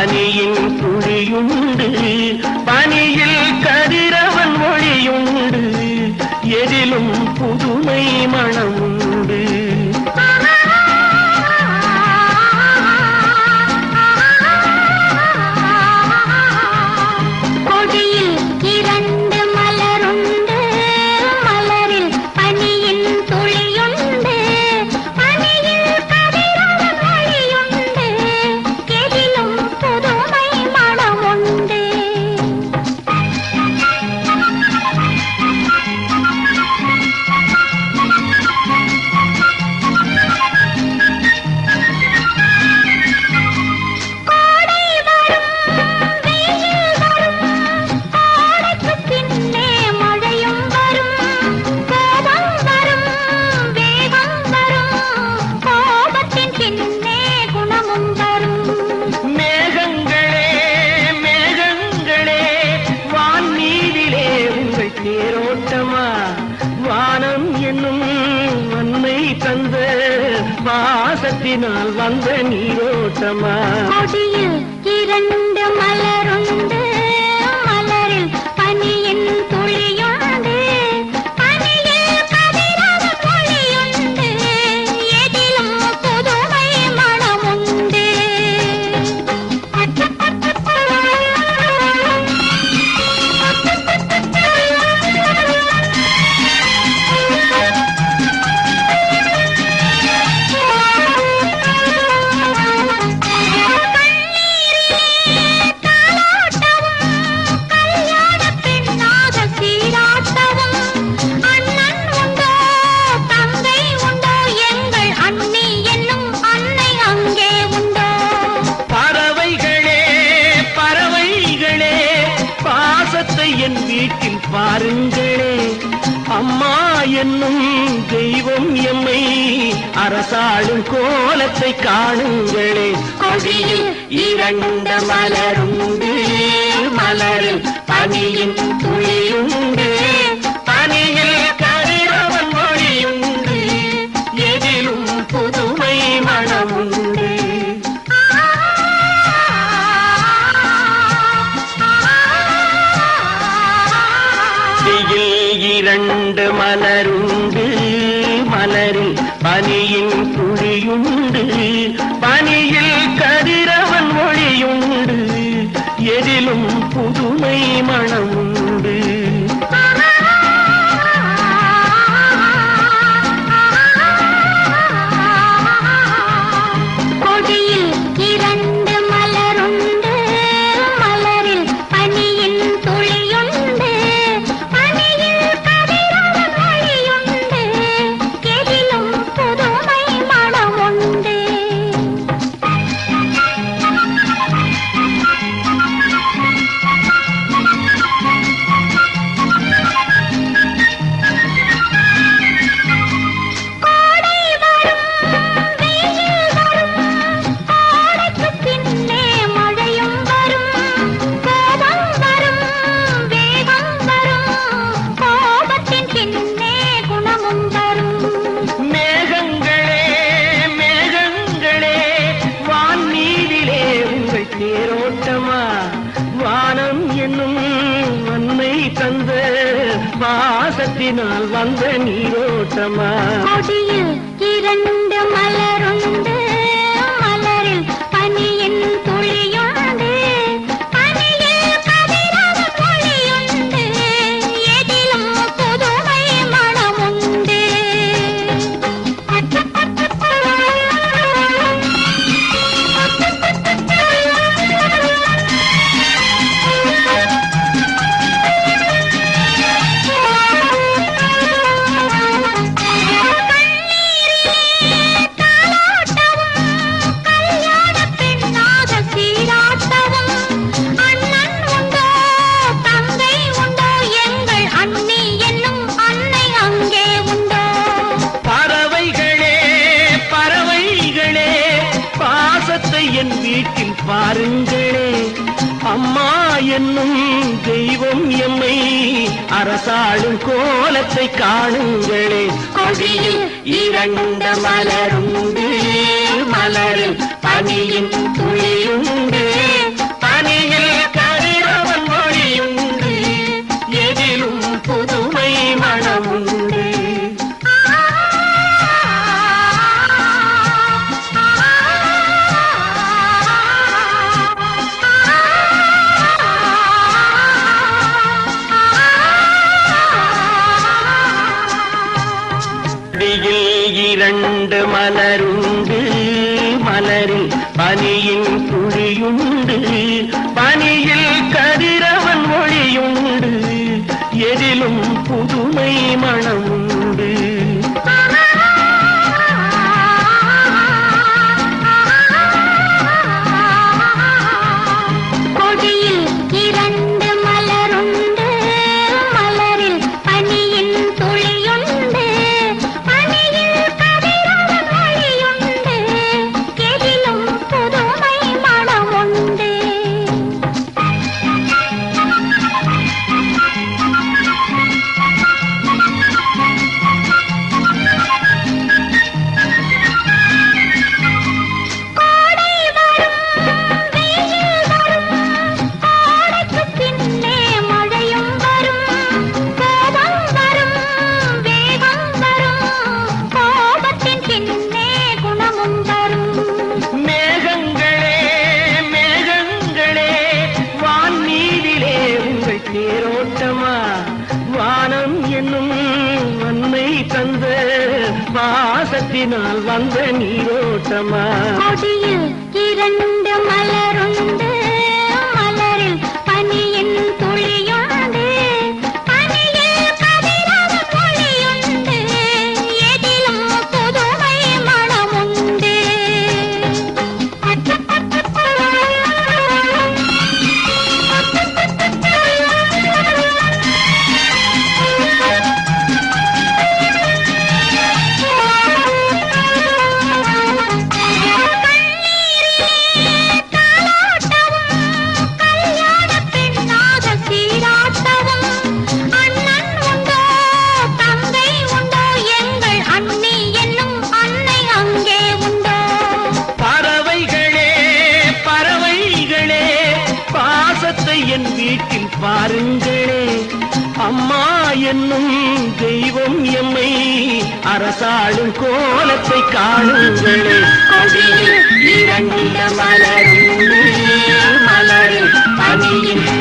அணியின் சுழியுண்டு தேரோட்டமா வானம் என்னும் மண்ணை தந்த பாசத்தினால் வந்த நீரோட்டமா? கொடியில் இரண்டு மலருண்டு என்னும் தெய்வம் எம்மை அரசாளும் கோலத்தை காணுங்களே. கொடியில் இரண்ட மலருண்டு மலரில் பனியின் துளியுண்டு. மலருண்டு மலரில் பனியின் துளியுண்டு பனியில் கதிரவன் ஒளியுண்டு எதிலும் புதுமை மணம் மனம் என்னும் வன்மை தந்த வாசத்தினால் வந்த நீரோட்டமா? கொடியில் இரண்டு மலருண்டு தெய்வம் எம்மை அரசாளும் கோலத்தை காணுங்களே. கொடியில் இரண்ட மலரும் மலரில் பணியின் மணியின் சுழியுண்டு பனியில் கதிரவன் ஒளியுண்டு எதிலும் புதுமை மணம் கொடியினால் வந்த நீரோட்டமா? கொடியில் இரண்டு மலரும் என் வீட்டில் பாருங்களே. அம்மா என்னும் தெய்வம் எம்மை அரசாளும் கோலத்தை காணுங்களே. இரண்டில மலரும் மலரும் அணியின்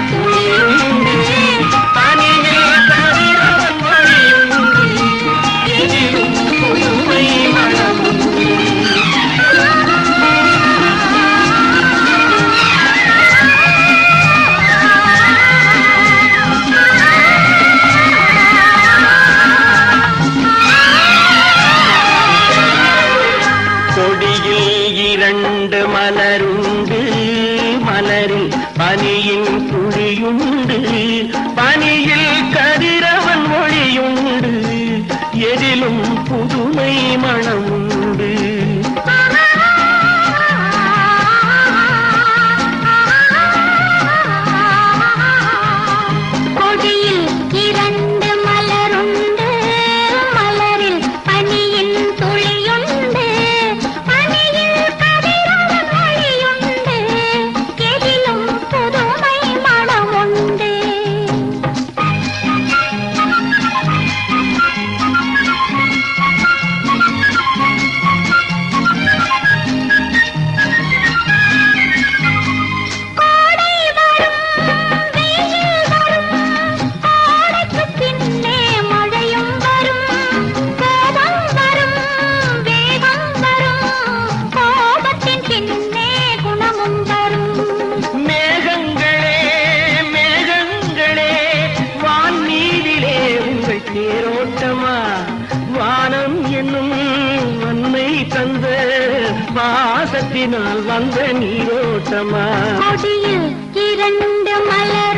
கொடியில் இரண்டு மலருண்டு. மலரில் பனியின் குழியுண்டு. பனியில் கதிரவன் மொழியுண்டு எதிலும் புதுமை மணமுண்டு. கனவினால் வந்த நீரோட்டமா? கொடியில் இரண்டு மலர்